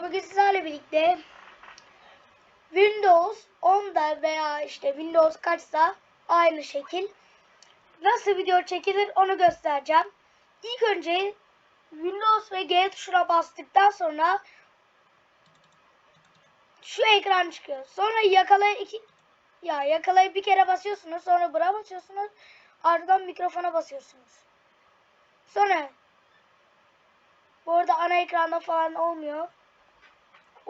arkadaşlar bugün sizlerle birlikte Windows 10'da veya işte Windows kaçsa aynı şekil nasıl video çekilir onu göstereceğim. İlk önce Windows ve G tuşuna bastıktan sonra şu ekran çıkıyor. Sonra yakalaya iki ya yakalayıp bir kere basıyorsunuz. Sonra bura basıyorsunuz. Ardından mikrofona basıyorsunuz. Sonra bu arada ana ekranda falan olmuyor.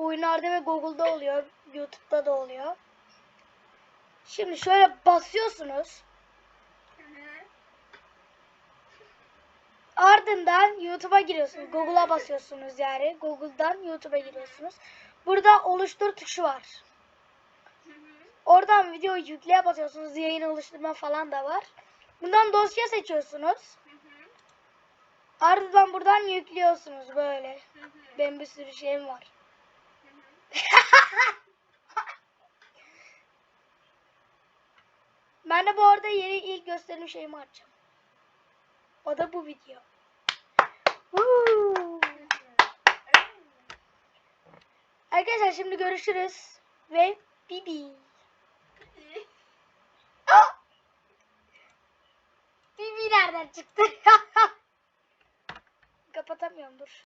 Oyunlarda ve Google'da oluyor. YouTube'da da oluyor. Şimdi şöyle basıyorsunuz. Ardından YouTube'a giriyorsunuz. Google'a basıyorsunuz yani. Google'dan YouTube'a giriyorsunuz. Burada oluştur tuşu var. Oradan video yükleye basıyorsunuz. Yayın oluşturma falan da var. Bundan dosya seçiyorsunuz. Ardından buradan yüklüyorsunuz böyle. Benim bir sürü şeyim var. Ben de bu arada yeni ilk gösterim şeyimi açacağım. O da bu video. Arkadaşlar şimdi görüşürüz. Ve bibi. Bibi nereden çıktı? Kapatamıyorum dur.